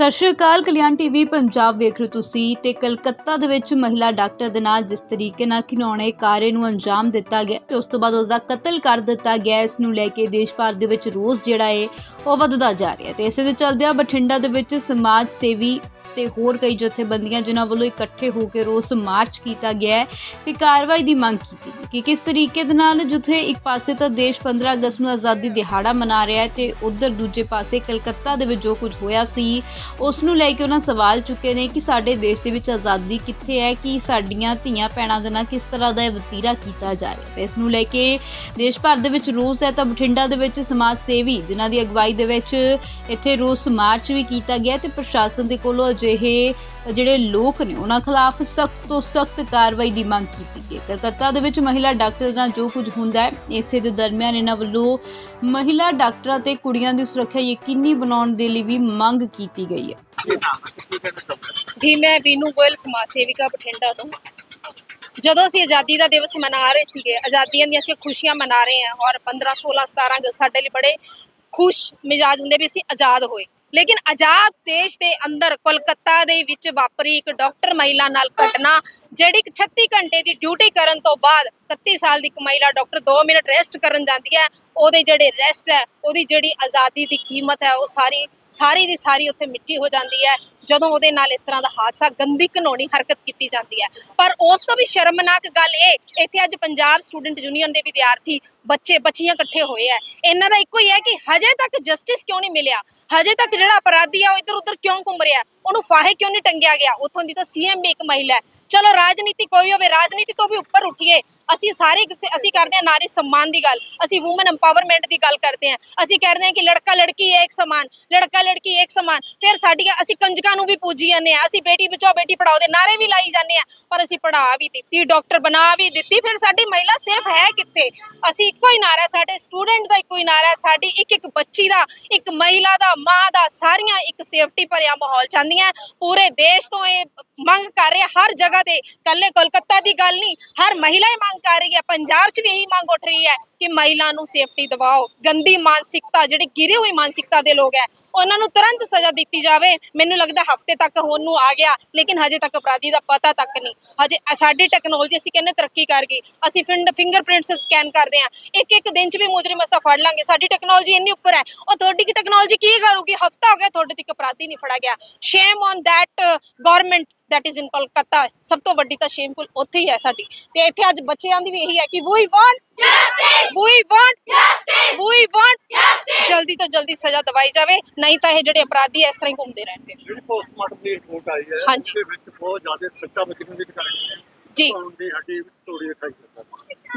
ਸਤਿ ਸ਼੍ਰੀ ਅਕਾਲ, ਕਲਿਆਣ ਟੀਵੀ, ਪੰਜਾਬ ਵੇਖ ਰਹੇ ਹੋ ਤੁਸੀਂ ਤੇ ਕਲਕੱਤਾ ਦੇ ਵਿੱਚ ਮਹਿਲਾ ਡਾਕਟਰ ਦੇ ਨਾਲ ਜਿਸ ਤਰੀਕੇ ਨਾਲ ਘਿਨੌਣੇ ਕਾਰੇ ਨੂੰ ਅੰਜਾਮ ਦਿੱਤਾ ਗਿਆ ਤੇ ਉਸ ਤੋਂ ਬਾਅਦ ਉਸ ਦਾ ਕਤਲ ਕਰ ਦਿੱਤਾ ਗਿਆ, ਇਸ ਨੂੰ ਲੈ ਕੇ ਦੇਸ਼ ਭਰ ਦੇ ਵਿੱਚ ਰੋਸ ਜਿਹੜਾ ਹੈ ਉਹ ਵੱਧਦਾ ਜਾ ਰਿਹਾ ਹੈ ਤੇ ਇਸੇ ਦੇ ਚੱਲਦਿਆਂ ਬਠਿੰਡਾ ਦੇ ਵਿੱਚ ਸਮਾਜ ਸੇਵੀ ਤੇ ਹੋਰ ਕਈ ਜਥੇਬੰਦੀਆਂ ਜਿਨ੍ਹਾਂ ਵੱਲੋਂ ਇਕੱਠੇ ਹੋ ਕੇ ਰੋਸ ਮਾਰਚ ਕੀਤਾ ਗਿਆ ਹੈ ਤੇ ਕਾਰਵਾਈ ਦੀ ਮੰਗ ਕੀਤੀ ਗਈ ਕਿ ਕਿਸ ਤਰੀਕੇ ਦੇ ਨਾਲ ਜਿੱਥੇ ਇੱਕ ਪਾਸੇ ਤਾਂ ਦੇਸ਼ 15 ਅਗਸਤ ਨੂੰ ਆਜ਼ਾਦੀ ਦਿਹਾੜਾ ਮਨਾ ਰਿਹਾ ਹੈ ਤੇ ਉਧਰ ਦੂਜੇ ਪਾਸੇ ਕਲਕੱਤਾ ਦੇ ਵਿੱਚ ਜੋ ਕੁਝ ਹੋਇਆ ਸੀ, ਉਸ ਨੂੰ ਲੈ ਕੇ ਉਹਨਾਂ ਸਵਾਲ ਚੁੱਕੇ ਨੇ ਕਿ ਸਾਡੇ ਦੇਸ਼ ਦੇ ਵਿੱਚ ਆਜ਼ਾਦੀ ਕਿੱਥੇ ਹੈ, ਕਿ ਸਾਡੀਆਂ ਧੀਆਂ ਭੈਣਾਂ ਦੇ ਨਾਲ ਕਿਸ ਤਰ੍ਹਾਂ ਦਾ ਇਹ ਵਤੀਰਾ ਕੀਤਾ ਜਾ ਰਿਹਾ ਤੇ ਇਸ ਨੂੰ ਲੈ ਕੇ ਦੇਸ਼ ਭਰ ਦੇ ਵਿੱਚ ਰੋਸ ਹੈ ਤਾਂ ਬਠਿੰਡਾ ਦੇ ਵਿੱਚ ਸਮਾਜ ਸੇਵੀ ਜਿਨ੍ਹਾਂ ਦੀ ਅਗਵਾਈ ਦੇ ਵਿੱਚ ਇੱਥੇ ਰੋਸ ਮਾਰਚ ਵੀ ਕੀਤਾ ਗਿਆ ਤੇ ਪ੍ਰਸ਼ਾਸਨ ਦੇ ਕੋਲੋਂ ਅਜਿਹੇ ਜਿਹੜੇ ਲੋਕ ਨੇ ਉਹਨਾਂ ਖਿਲਾਫ ਸਖਤ ਤੋਂ ਸਖਤ ਕਾਰਵਾਈ ਦੀ ਮੰਗ ਕੀਤੀ ਗਈ ਕਲਕੱਤਾ ਦੇ ਵਿੱਚ ਮਹਿਲਾ ਡਾਕਟਰ ਨਾਲ ਜੋ ਕੁਝ ਹੁੰਦਾ ਹੈ, ਇਸੇ ਦੇ ਦਰਮਿਆਨ ਇਹਨਾਂ ਵੱਲੋਂ ਮਹਿਲਾ ਡਾਕਟਰਾਂ ਤੇ ਕੁੜੀਆਂ ਦੀ ਸੁਰੱਖਿਆ ਯਕੀਨੀ ਬਣਾਉਣ ਦੇ ਲਈ ਵੀ ਮੰਗ ਕੀਤੀ ਗਈ ਹੈ। ਜੀ, ਮੈਂ ਬੀਨੂ ਗੋਇਲ, ਸਮਾਜ ਸੇਵਿਕਾ, ਬਠਿੰਡਾ ਤੋਂ। ਜਦੋਂ ਅਸੀਂ ਆਜ਼ਾਦੀ ਦਾ ਦਿਵਸ ਮਨਾ ਰਹੇ ਸੀਗੇ, ਆਜ਼ਾਦੀਆਂ ਦੀਆਂ ਅਸੀਂ ਖੁਸ਼ੀਆਂ ਮਨਾ ਰਹੇ ਹਾਂ ਔਰ 15 16 17 ਅਗਸਤ ਸਾਡੇ ਲਈ ਬੜੇ ਖੁਸ਼ ਮਿਜਾਜ ਹੁੰਦੇ ਵੀ ਅਸੀਂ ਆਜ਼ਾਦ ਹੋਏ। ਲੇਕਿਨ ਆਜ਼ਾਦ ਦੇਸ਼ ਦੇ ਅੰਦਰ ਕੋਲਕਾਤਾ ਦੇ ਵਿੱਚ ਵਾਪਰੀ ਇੱਕ ਡਾਕਟਰ ਮਹਿਲਾ ਨਾਲ ਘਟਨਾ, ਜਿਹੜੀ ਕਿ 36 ਘੰਟੇ ਦੀ ਡਿਊਟੀ ਕਰਨ ਤੋਂ ਬਾਅਦ 31 ਸਾਲ ਦੀ ਇੱਕ ਮਹਿਲਾ ਡਾਕਟਰ 2 ਮਿੰਟ ਰੈਸਟ ਕਰਨ ਜਾਂਦੀ ਹੈ, ਉਹਦੇ ਜਿਹੜੇ ਰੈਸਟ ਹੈ, ਉਹਦੀ ਜਿਹੜੀ ਆਜ਼ਾਦੀ ਦੀ ਕੀਮਤ ਹੈ, ਉਹ ਸਾਰੀ ਸਾਰੀ ਦੀ ਸਾਰੀ ਉੱਥੇ ਮਿੱਟੀ ਹੋ ਜਾਂਦੀ ਹੈ, ਜਦੋਂ ਉਹਦੇ ਨਾਲ ਇਸ ਤਰ੍ਹਾਂ ਦਾ ਹਾਦਸਾ, ਗੰਦੀ ਘਨੋਣੀ ਹਰਕਤ ਕੀਤੀ ਜਾਂਦੀ ਹੈ। ਪਰ ਉਸ ਤੋਂ ਵੀ ਸ਼ਰਮਨਾਕ ਗੱਲ ਇਹ, ਇੱਥੇ ਅੱਜ ਪੰਜਾਬ ਸਟੂਡੈਂਟ ਯੂਨੀਅਨ ਦੇ ਵਿਦਿਆਰਥੀ ਬੱਚੇ, ਬੱਚੀਆਂ ਇਕੱਠੇ ਹੋਏ ਆ ਇਹਨਾਂ ਦਾ ਇੱਕੋ ਹੀ ਹੈ ਕਿ ਹਜੇ ਤੱਕ ਜਸਟਿਸ ਕਿਉਂ ਨਹੀਂ ਮਿਲਿਆ? ਹਜੇ ਤੱਕ ਜਿਹੜਾ ਅਪਰਾਧੀ ਆ ਉਹ ਇੱਧਰ ਉੱਧਰ ਕਿਉਂ ਘੁੰਮ ਰਿਹਾ? ਉਹਨੂੰ ਫਾਹੇ ਕਿਉਂ ਨਹੀਂ ਟੰਗਿਆ ਗਿਆ? ਉੱਥੋਂ ਦੀ ਤਾਂ ਸੀਐਮ ਵੀ ਇੱਕ ਮਹਿਲਾ ਹੈ। ਚਲੋ ਰਾਜਨੀਤੀ ਕੋਈ ਹੋਵੇ, ਰਾਜਨੀਤੀ ਤੋਂ ਵੀ ਉੱਪਰ ਉੱਠੀਏ। ਅਸੀਂ ਸਾਰੇ ਅਸੀਂ ਕਰਦੇ ਹਾਂ ਨਾਰੀ ਸਮਾਨ ਦੀ ਗੱਲ, ਅਸੀਂ ਔਮਨ ਐਮਪਾਵਰਮੈਂਟ ਦੀ ਗੱਲ ਕਰਦੇ ਹਾਂ। ਅਸੀਂ ਕਹਿੰਦੇ ਹਾਂ ਕਿ ਲੜਕਾ ਲੜਕੀ ਹੈ ਇੱਕ ਸਮਾਨ, ਲੜਕਾ ਲੜਕੀ ਇੱਕ ਸਮਾਨ। ਫਿਰ ਸਾਡੀਆਂ ਅਸੀਂ ਕੰਜਕਾਂ ਨੂੰ ਵੀ ਪੂਜੀ ਜਾਂਦੇ ਆ ਅਸੀਂ ਬੇਟੀ ਬਚਾਓ, ਬੇਟੀ ਪੜਾਓ ਦੇ ਨਾਰੇ ਵੀ ਲਾਈ ਜਾਂਦੇ ਆ ਪਰ ਅਸੀਂ ਪੜਾ ਵੀ ਦਿੱਤੀ ਡਾਕਟਰ ਬਣਾ ਵੀ ਦਿੱਤੀ। ਫਿਰ ਸਾਡੀ ਮਹਿਲਾ ਸੇਫ ਹੈ ਕਿੱਥੇ? ਅਸੀਂ ਇੱਕੋ ਹੀ ਨਾਰਾ ਸਾਡੇ ਸਟੂਡੈਂਟ ਦਾ ਇੱਕੋ ਹੀ ਨਾਰਾ ਸਾਡੀ ਇੱਕ ਇੱਕ ਬੱਚੀ ਦਾ, ਇੱਕ ਮਹਿਲਾ ਦਾ, ਮਾਂ ਦਾ ਸਾਰੀਆਂ ਇੱਕ ਸੇਫਟੀ ਭਰਿਆ ਮਾਹੌਲ ਚਾਹੁੰਦੀਆਂ ਪੂਰੇ ਦੇਸ਼ ਤੋਂ ਇਹ ਮੰਗ ਕਰ ਰਿਹਾ ਹਰ ਜਗ੍ਹਾ ਤੇ। ਕੱਲੇ ਕੋਲਕਾਤਾ ਦੀ ਗੱਲ ਨਹੀਂ, ਹਰ ਮਹਿਲਾ ਇਹ ਮੰਗ ਕਰ ਰਹੀ ਹੈ। ਪੰਜਾਬ 'ਚ ਵੀ ਇਹੀ ਮੰਗ ਉੱਠ ਰਹੀ ਹੈ ਕਿ ਮਹਿਲਾ ਨੂੰ ਸੇਫਟੀ ਦਿਵਾਓ। ਗੰਦੀ ਮਾਨਸਿਕਤਾ, ਜਿਹੜੇ ਗਿਰੇ ਹੋਈ ਮਾਨਸਿਕਤਾ ਦੇ ਲੋਕ ਹੈ, ਉਹਨਾਂ ਨੂੰ ਤੁਰੰਤ ਸਜ਼ਾ ਦਿੱਤੀ ਜਾਵੇ। ਮੈਨੂੰ ਲੱਗਦਾ ਹਫ਼ਤੇ ਤੱਕ ਹੋਣ ਨੂੰ ਆ ਗਿਆ, ਲੇਕਿਨ ਹਜੇ ਤੱਕ ਅਪਰਾਧੀ ਦਾ ਪਤਾ ਤੱਕ ਨਹੀਂ। ਹਜੇ ਸਾਡੀ ਟੈਕਨੋਲੋਜੀ ਅਸੀਂ ਕਹਿੰਦੇ ਤਰੱਕੀ ਕਰ ਗਈ ਅਸੀਂ ਫਿੰਗਰਪ੍ਰਿੰਟਸ ਸਕੈਨ ਕਰਦੇ ਹਾਂ। ਇੱਕ ਇੱਕ ਦਿਨ 'ਚ ਵੀ ਮੁਜਰਮ ਅਸਤਾ ਫੜ ਲਾਂਗੇ। ਸਾਡੀ ਟੈਕਨੋਲੋਜੀ ਇੰਨੀ ਉੱਪਰ ਹੈ। ਉਹ ਤੁਹਾਡੀ ਕੀ ਟੈਕਨੋਲੋਜੀ ਕੀ ਕਰੂਗੀ? ਹਫਤਾ ਹੋ ਗਿਆ ਤੁਹਾਡੇ ਤੱਕ ਅਪਰਾਧੀ ਨਹੀਂ ਫੜਾ ਗਿਆ। Shame on that government that is in Kolkata ਸਭ ਤੋਂ ਵੱਡੀ ਤਾਂ ਸ਼ੇਮਫੁਲ ਉੱਥੇ ਹੀ ਹੈ ਸਾਡੀ ਤੇ ਇੱਥੇ ਅੱਜ ਬੱਚਿਆਂ ਦੀ ਵੀ ਇਹੀ ਹੈ ਕਿ we want justice we want justice we want justice ਜਲਦੀ ਤੋਂ ਜਲਦੀ ਸਜ਼ਾ ਦਵਾਈ ਜਾਵੇ ਨਹੀਂ ਤਾਂ ਇਹ ਜਿਹੜੇ ਅਪਰਾਧੀ ਇਸ ਤਰ੍ਹਾਂ ਹੀ ਘੁੰਮਦੇ ਰਹਿਣਗੇ ਜਿਹੜੀ ਪੋਸਟਮਾਰਟਮ ਦੀ ਰਿਪੋਰਟ ਆਈ ਹੈ ਹਾਂਜੀ। ਉਹਦੇ ਵਿੱਚ ਬਹੁਤ ਜ਼ਿਆਦਾ ਸੱਚਾ ਬਚਨ ਵੀ ਦਿਖਾਈ ਹੈ ਜੀ। ਕੌਣ ਦੀ ਹੱਡੀ ਤੋੜੀ ਦਿਖਾਈ ਜਾਂਦਾ।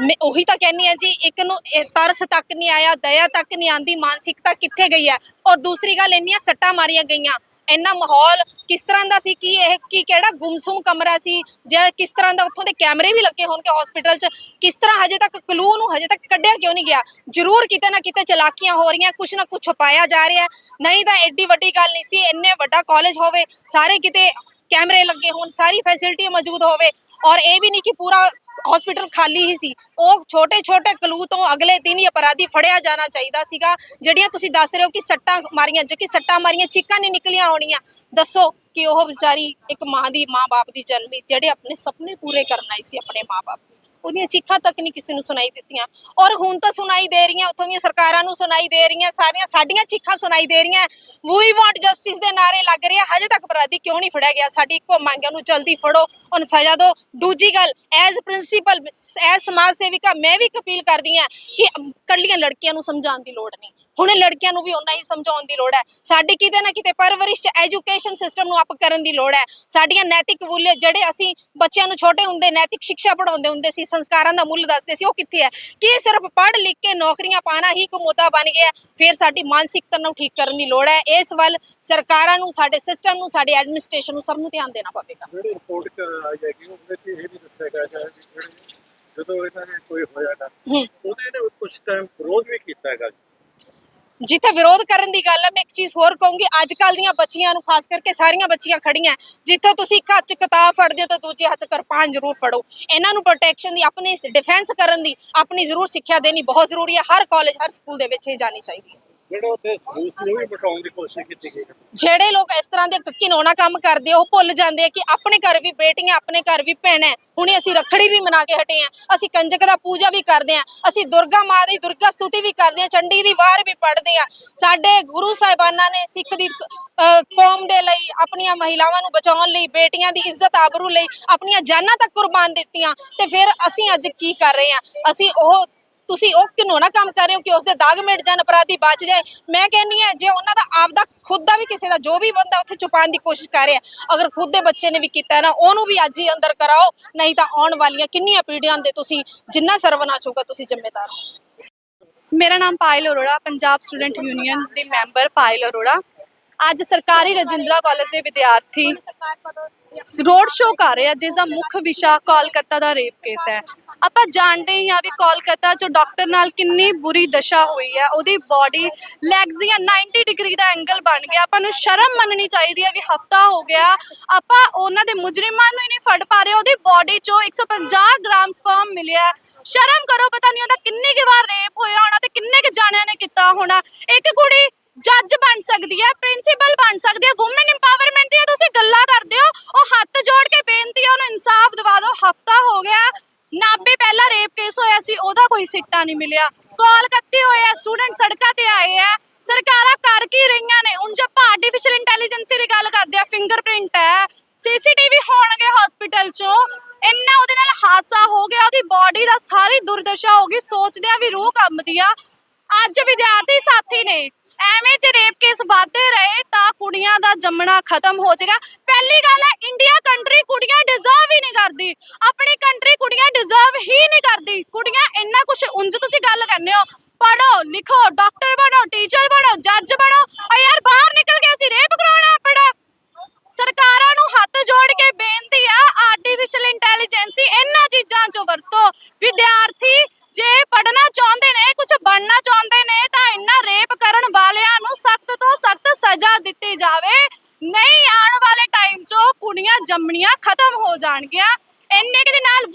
ਮੈਂ ਉਹੀ ਤਾਂ ਕਹਿੰਨੀ ਆ ਜੀ ਇੱਕ ਨੂੰ ਇਹ ਤਰਸ ਤੱਕ ਨਹੀਂ ਆਇਆ ਦਇਆ ਤੱਕ ਨਹੀਂ ਆਂਦੀ ਮਾਨਸਿਕਤਾ ਕਿੱਥੇ ਗਈ ਹੈ? ਔਰ ਦੂਸਰੀ ਗੱਲ ਇੰਨੀਆਂ ਸੱਟਾਂ ਮਾਰੀਆਂ ਗਈਆਂ। ਇੰਨਾ ਮਾਹੌਲ ਕਿਸ ਤਰ੍ਹਾਂ ਦਾ ਸੀ ਕਿ ਇਹ ਕੀ ਕਿਹੜਾ ਗੁੰਮਸੁਮ ਕਮਰਾ ਸੀ? ਜਾਂ ਕਿਸ ਤਰ੍ਹਾਂ ਦਾ ਉੱਥੋਂ ਦੇ ਕੈਮਰੇ ਵੀ ਲੱਗੇ ਹੋਣਗੇ ਹਸਪੀਟਲ 'ਚ? ਕਿਸ ਤਰ੍ਹਾਂ ਹਜੇ ਤੱਕ ਕਲੂ ਨੂੰ ਹਜੇ ਤੱਕ ਕੱਢਿਆ ਕਿਉਂ ਨਹੀਂ ਗਿਆ? ਜ਼ਰੂਰ ਕਿਤੇ ਨਾ ਕਿਤੇ ਚਲਾਕੀਆਂ ਹੋ ਰਹੀਆਂ ਕੁਛ ਨਾ ਕੁਛ ਛੁਪਾਇਆ ਜਾ ਰਿਹਾ। ਨਹੀਂ ਤਾਂ ਐਡੀ ਵੱਡੀ ਗੱਲ ਨਹੀਂ ਸੀ ਇੰਨੇ ਵੱਡਾ ਕਾਲਜ ਹੋਵੇ ਸਾਰੇ ਕਿਤੇ ਕੈਮਰੇ ਲੱਗੇ ਹੋਣ, ਸਾਰੀ ਫੈਸਿਲਿਟੀ ਮੌਜੂਦ ਹੋਵੇ ਔਰ ਇਹ ਵੀ ਨਹੀਂ ਕਿ ਪੂਰਾ ਹਸਪੀਟਲ ਖਾਲੀ ਹੀ ਸੀ। ਉਹ ਛੋਟੇ ਛੋਟੇ ਕਲੂ ਤੋਂ ਅਗਲੇ ਦਿਨ ਹੀ ਅਪਰਾਧੀ ਫੜਿਆ ਜਾਣਾ ਚਾਹੀਦਾ ਸੀਗਾ, ਜਿਹੜੀਆਂ ਤੁਸੀਂ ਦੱਸ ਰਹੇ ਹੋ ਕਿ ਸੱਟਾਂ ਮਾਰੀਆਂ ਜੇ ਕਿ ਸੱਟਾਂ ਮਾਰੀਆਂ, ਚੀਕਾਂ ਨਹੀਂ ਨਿਕਲੀਆਂ ਹੋਣੀਆਂ। ਦੱਸੋ ਕਿ ਉਹ ਵਿਚਾਰੀ ਇੱਕ ਮਾਂ ਦੀ ਮਾਂ-ਬਾਪ ਦੀ ਜਨਮੀ, ਜਿਹੜੇ ਆਪਣੇ ਸੁਪਨੇ ਪੂਰੇ ਕਰਨ ਆਈ ਸੀ ਆਪਣੇ ਮਾਂ-ਬਾਪ ਦੇ ਉਹਦੀਆਂ ਚੀਖਾਂ ਤੱਕ ਨਹੀਂ ਕਿਸੇ ਨੂੰ ਸੁਣਾਈ ਦਿੱਤੀਆਂ। ਔਰ ਹੁਣ ਤਾਂ ਸੁਣਾਈ ਦੇ ਰਹੀਆਂ, ਉੱਥੋਂ ਦੀਆਂ ਸਰਕਾਰਾਂ ਨੂੰ ਸੁਣਾਈ ਦੇ ਰਹੀਆਂ, ਸਾਰੀਆਂ ਸਾਡੀਆਂ ਚੀਖਾਂ ਸੁਣਾਈ ਦੇ ਰਹੀਆਂ। ਵੀ ਵਾਂਟ ਜਸਟਿਸ ਦੇ ਨਾਰੇ ਲੱਗ ਰਹੇ ਹਜੇ ਤੱਕ ਅਪਰਾਧੀ ਕਿਉਂ ਨਹੀਂ ਫੜਿਆ ਗਿਆ? ਸਾਡੀ ਇੱਕੋ ਮੰਗ ਹੈ, ਉਹਨੂੰ ਜਲਦੀ ਫੜੋ, ਉਹਨੂੰ ਸਜ਼ਾ ਦਿਓ। ਦੂਜੀ ਗੱਲ ਐਜ਼ ਪ੍ਰਿੰਸੀਪਲ ਐਜ਼ ਸਮਾਜ ਸੇਵਿਕਾ, ਮੈਂ ਵੀ ਇੱਕ ਅਪੀਲ ਕਰਦੀ ਹਾਂ ਕਿ ਕੱਲੀਆਂ ਲੜਕੀਆਂ ਨੂੰ ਸਮਝਾਉਣ ਦੀ ਲੋੜ ਨਹੀਂ। ਹੁਣ ਲੜਕੀਆਂ ਨੂੰ ਵੀ ਉਹਨਾਂ ਹੀ ਸਮਝਾਉਣ ਦੀ ਲੋੜ ਹੈ। ਸਾਡੀ ਕਿਤੇ ਨਾ ਕਿਤੇ ਪਰਵਰਿਸ਼ ਚ ਐਜੂਕੇਸ਼ਨ ਸਿਸਟਮ ਨੂੰ ਅਪ ਕਰਨ ਦੀ ਲੋੜ ਹੈ। ਸਾਡੀਆਂ ਨੈਤਿਕ ਮੁੱਲ ਜਿਹੜੇ ਅਸੀਂ ਬੱਚਿਆਂ ਨੂੰ ਛੋਟੇ ਹੁੰਦੇ ਨੈਤਿਕ ਸਿੱਖਿਆ ਪੜਾਉਂਦੇ ਹੁੰਦੇ ਸੀ ਸੰਸਕਾਰਾਂ ਦਾ ਮੁੱਲ ਦੱਸਦੇ ਸੀ ਉਹ ਕਿੱਥੇ ਹੈ? ਕੀ ਸਿਰਫ ਪੜ੍ਹ ਲਿਖ ਕੇ ਨੌਕਰੀਆਂ ਪਾਣਾ ਹੀ ਇੱਕ ਮੁੱਦਾ ਬਣ ਗਿਆ? ਫਿਰ ਸਾਡੀ ਮਾਨਸਿਕਤਾ ਨੂੰ ਠੀਕ ਕਰਨ ਦੀ ਲੋੜ ਹੈ। ਇਸ ਵੱਲ ਸਰਕਾਰਾਂ ਨੂੰ ਸਾਡੇ ਸਿਸਟਮ ਨੂੰ ਸਾਡੇ ਐਡਮਿਨਿਸਟ੍ਰੇਸ਼ਨ ਨੂੰ ਸਭ ਨੂੰ ਧਿਆਨ ਦੇਣਾ ਪਵੇਗਾ। ਜਿਹੜੀ ਰਿਪੋਰਟ ਆਈ ਹੈਗੀ ਉਹਦੇ ਵਿੱਚ ਇਹ ਵੀ ਦੱਸਿਆ ਗਿਆ ਹੈ ਕਿ ਜਿਹੜੇ ਜਦੋਂ ਇਹਨਾਂ ਨੇ ਕੋਈ ਹੋਇਆ ਨਾ ਉਹਦੇ ਨੇ ਕੁਝ ਟਾਈਮ ਵਿਰੋਧ ਵੀ ਕੀਤਾ ਹੈਗਾ ਜਿੱਥੇ ਵਿਰੋਧ ਕਰਨ ਦੀ ਗੱਲ ਹੈ, ਮੈਂ ਇੱਕ ਚੀਜ਼ ਹੋਰ ਕਹੂੰਗੀ ਅੱਜ ਕੱਲ ਦੀਆਂ ਬੱਚੀਆਂ ਨੂੰ ਖਾਸ ਕਰਕੇ ਸਾਰੀਆਂ ਬੱਚੀਆਂ ਖੜੀਆਂ ਜਿੱਥੋਂ ਤੁਸੀਂ ਇੱਕ ਹੱਥ 'ਚ ਕਿਤਾਬ ਫੜਦੇ ਹੋ ਤਾਂ ਦੂਜੇ ਹੱਥ 'ਚ ਕਿਰਪਾਨ ਜ਼ਰੂਰ ਫੜੋ। ਇਹਨਾਂ ਨੂੰ ਪ੍ਰੋਟੈਕਸ਼ਨ ਦੀ, ਆਪਣੀ ਡਿਫੈਂਸ ਕਰਨ ਦੀ, ਆਪਣੀ ਜ਼ਰੂਰ ਸਿੱਖਿਆ ਦੇਣੀ ਬਹੁਤ ਜ਼ਰੂਰੀ ਹੈ, ਹਰ ਕਾਲਜ ਹਰ ਸਕੂਲ ਦੇ ਵਿੱਚ ਇਹ ਜਾਣੀ ਚਾਹੀਦੀ ਹੈ। ਜਿਹੜੇ ਉੱਥੇ ਸਬੂਤ ਨੂੰ ਵੀ ਮਿਟਾਉਣ ਦੀ ਕੋਸ਼ਿਸ਼ ਕੀਤੀ ਗਈ ਜਿਹੜੇ ਲੋਕ ਇਸ ਤਰ੍ਹਾਂ ਦੇ ਘਿਨੌਣਾ ਕੰਮ ਕਰਦੇ ਉਹ ਭੁੱਲ ਜਾਂਦੇ ਆ ਕਿ ਆਪਣੇ ਘਰ ਵੀ ਬੇਟੀਆਂ, ਆਪਣੇ ਘਰ ਵੀ ਭੈਣਾਂ ਹੁਣੇ ਅਸੀਂ ਰੱਖੜੀ ਵੀ ਮਨਾ ਕੇ ਹਟੇ ਆ। ਅਸੀਂ ਕੰਜਕ ਦਾ ਪੂਜਾ ਵੀ ਕਰਦੇ ਆ। ਅਸੀਂ ਦੁਰਗਾ ਮਾਂ ਦੀ ਦੁਰਗਾ ਸਤੁਤੀ ਵੀ ਕਰਦੇ ਆ। ਚੰਡੀ ਦੀ ਵਾਰ ਵੀ ਪੜ੍ਹਦੇ ਆ। ਸਾਡੇ ਗੁਰੂ ਸਾਹਿਬਾਨਾਂ ਨੇ ਸਿੱਖ ਦੀ ਕੌਮ ਦੇ ਲਈ, ਆਪਣੀਆਂ ਮਹਿਲਾਵਾਂ ਨੂੰ ਬਚਾਉਣ ਲਈ, ਬੇਟੀਆਂ ਦੀ ਇੱਜ਼ਤ ਆਬਰੂ ਲਈ, ਆਪਣੀਆਂ ਜਾਨਾਂ ਤੱਕ ਕੁਰਬਾਨ ਦਿੱਤੀਆਂ। ਤੇ ਫਿਰ ਅਸੀਂ ਅੱਜ ਕੀ ਕਰ ਰਹੇ ਆ? ਅਸੀਂ ਉਹ ਤੁਸੀਂ ਉਹ ਘਿਨੌਣਾ ਕੰਮ ਕਰ ਰਹੇ ਹੋ ਕਿ ਉਸ ਦੇ ਦਾਗ ਮਿਟ ਜਾਣ, ਅਪਰਾਧੀ ਬਚ ਜਾਏ। ਮੈਂ ਕਹਿੰਨੀ ਆ ਜੇ ਉਹਨਾਂ ਦਾ ਆਪਦਾ ਖੁਦ ਦਾ ਵੀ ਕਿਸੇ ਦਾ ਜੋ ਵੀ ਬੰਦਾ ਉੱਥੇ ਛੁਪਾਉਣ ਦੀ ਕੋਸ਼ਿਸ਼ ਕਰ ਰਿਹਾ, ਅਗਰ ਖੁਦ ਦੇ ਬੱਚੇ ਨੇ ਵੀ ਕੀਤਾ ਨਾ, ਉਹਨੂੰ ਵੀ ਅੱਜ ਹੀ ਅੰਦਰ ਕਰਾਓ, ਨਹੀਂ ਤਾਂ ਆਉਣ ਵਾਲੀਆਂ ਕਿੰਨੀਆਂ ਪੀੜ੍ਹੀਆਂ ਦੇ ਤੁਸੀਂ ਜਿੰਨਾ ਸਰਵਨਾਸ਼ ਹੋਗਾ ਤੁਸੀਂ ਜ਼ਿੰਮੇਦਾਰ ਹੋ। ਮੇਰਾ ਨਾਮ ਪਾਇਲ ਅਰੋੜਾ, ਪੰਜਾਬ ਸਟੂਡੈਂਟ ਯੂਨੀਅਨ ਦੀ ਮੈਂਬਰ ਪਾਇਲ ਅਰੋੜਾ। ਅੱਜ ਸਰਕਾਰੀ ਰਜਿੰਦਰਾ ਕਾਲਜ ਦੇ ਵਿਦਿਆਰਥੀ ਰੋਡ ਸ਼ੋਅ ਕਰ ਰਹੇ ਆ ਜਿਸ ਦਾ ਮੁੱਖ ਵਿਸ਼ਾ ਕੋਲਕਾਤਾ ਦਾ ਰੇਪ ਕੇਸ ਹੈ। ਆਪਾਂ ਜਾਣਦੇ ਹੀ ਹਾਂ ਵੀ ਕੋਲਕਾਤਾ 'ਚ ਡਾਕਟਰ ਨਾਲ ਕਿੰਨੀ ਬੁਰੀ ਦਸ਼ਾ ਹੋਈ ਹੈ, ਉਹਦੀ ਬਾਡੀ ਲੈਗਸ ਦੀਆਂ 90 ਡਿਗਰੀ ਦਾ ਐਂਗਲ ਬਣ ਗਿਆ। ਆਪਾਂ ਨੂੰ ਸ਼ਰਮ ਮੰਨਣੀ ਚਾਹੀਦੀ ਹੈ ਵੀ ਹਫਤਾ ਹੋ ਗਿਆ, ਆਪਾਂ ਉਹਨਾਂ ਦੇ ਮੁਜਰਮਾਂ ਨੂੰ ਹੀ ਨਹੀਂ ਫੜ ਪਾ ਰਹੇ, ਉਹਦੀ ਬਾਡੀ 'ਚੋਂ 150 ਗ੍ਰਾਮ ਸਪਰਮ ਮਿਲਿਆ ਸ਼ਰਮ ਕਰੋ, ਪਤਾ ਨਹੀਂ ਉਹਦਾ ਕਿੰਨੀ ਕੁ ਵਾਰ ਰੇਪ ਹੋਇਆ ਹੋਣਾ ਤੇ ਕਿੰਨੇ ਕੁ ਜਾਣਿਆਂ ਨੇ ਕੀਤਾ ਹੋਣਾ। ਇੱਕ ਕੁੜੀ ਜੱਜ ਬਣ ਸਕਦੀ ਹੈ ਪ੍ਰਿੰਸੀਪਲ ਬਣ ਸਕਦੀ ਹੈ ਔਮਨ ਇੰਪਾਵਰਮੈਂਟ ਦੀਆਂ ਤੁਸੀਂ ਗੱਲਾਂ ਕਰਦੇ ਹੋ, ਉਹ ਹੱਥ ਜੋੜ ਕੇ ਬੇਨਤੀ ਹੈ, ਉਹਨੂੰ ਇਨਸਾਫ ਦਿਵਾ ਦਿਓ, ਹਫਤਾ ਹੋ ਗਿਆ। ਨਾਬੇ ਪਹਿਲਾ ਰੇਪ ਕੇਸ ਹੋਇਆ ਸੀ, ਉਹਦਾ ਕੋਈ ਸਿੱਟਾ ਨਹੀਂ ਮਿਲਿਆ। ਕੋਲਕਾਤੇ ਹੋਇਆ ਸਟੂਡੈਂਟ ਸੜਕਾਂ ਤੇ ਆਏ ਆ, ਸਰਕਾਰਾਂ ਕਰ ਕੀ ਰਹੀਆਂ ਨੇ? ਉਂਝ ਆਪਾਂ ਆਰਟੀਫੀਸ਼ੀਅਲ ਇੰਟੈਲੀਜੈਂਸ ਦੀ ਗੱਲ ਕਰਦੇ ਆ ਫਿੰਗਰਪ੍ਰਿੰਟ ਹੈ ਸੀਸੀਟੀਵੀ ਹੋਣਗੇ ਹਸਪੀਟਲ 'ਚੋਂ, ਇੰਨਾ ਉਹਦੇ ਨਾਲ ਹਾਦਸਾ ਹੋ ਗਿਆ, ਉਹਦੀ ਬਾਡੀ ਦਾ ਸਾਰੀ ਦੁਰਦਸ਼ਾ ਹੋ ਗਈ ਸੋਚਦੇ ਆ ਵੀ ਰੂਹ ਕੰਬਦੀ ਆ। ਅੱਜ ਵਿਦਿਆਰਥੀ ਸਾਥੀ ਨੇ, ਐਵੇਂ ਚ ਰੇਪ ਕੇਸ ਵਧਦੇ ਰਹੇ, ਤਾਂ ਕੁੜੀਆਂ ਦਾ ਜੰਮਣਾ ਖਤਮ ਹੋ ਜਾਏਗਾ। ਪਹਿਲੀ ਗੱਲ ਹੈ ਇੰਡੀਆ ਕੰਟਰੀ ਕੁੜੀਆਂ ਡਿਜ਼ਰਵ ਹੀ ਨਹੀਂ ਕਰਦੀ। ਆਪਣੀ ਕੰਟਰੀ ਕੁੜੀਆਂ ਡਿਜ਼ਰਵ ਹੀ ਨਹੀਂ ਕਰਦੀ। ਕੁੜੀਆਂ, ਇੰਨਾ ਕੁਝ ਉਂਝ ਤੁਸੀਂ ਗੱਲ ਕਰਨੇ ਹੋ। ਪੜੋ ਲਿਖੋ ਡਾਕਟਰ ਬਣੋ ਟੀਚਰ ਬਣੋ ਜੱਜ ਬਣੋ। ਆ ਯਾਰ, ਬਾਹਰ ਨਿਕਲ ਕੇ ਅਸੀਂ, ਰੇਪ ਕਰਾਉਣਾ ਆਪਣਾ। ਸਰਕਾਰਾਂ ਨੂੰ ਹੱਥ ਜੋੜ ਕੇ ਬੇਨਤੀ ਆ ਆਰਟੀਫੀਸ਼ੀਅਲ ਇੰਟੈਲੀਜੈਂਸੀ ਇਹਨਾਂ ਚੀਜ਼ਾਂ 'ਚੋਂ ਵਰਤੋ। ਵਿਦਿਆਰਥੀ ਜੇ ਪੜਨਾ ਚਾਹੁੰਦੇ ਨੇ ਕੁਝ ਬਣਨਾ ਚਾਹੁੰਦੇ ਨੇ, ਤਾਂ ਇਹਨਾਂ ਰੇਪ ਕਰਨ ਵਾਲਿਆਂ ਨੂੰ ਸਖਤ ਤੋਂ ਸਖਤ ਸਜ਼ਾ ਦਿੱਤੀ ਜਾਵੇ। ਨਹੀਂ ਆਉਣ ਵਾਲੇ ਟਾਈਮ 'ਚੋਂ ਕੁੜੀਆਂ ਜੰਮਣੀਆਂ ਖਤਮ ਹੋ ਜਾਣਗੀਆਂ। ਇੰਨੇ ਦੇ ਨਾਲ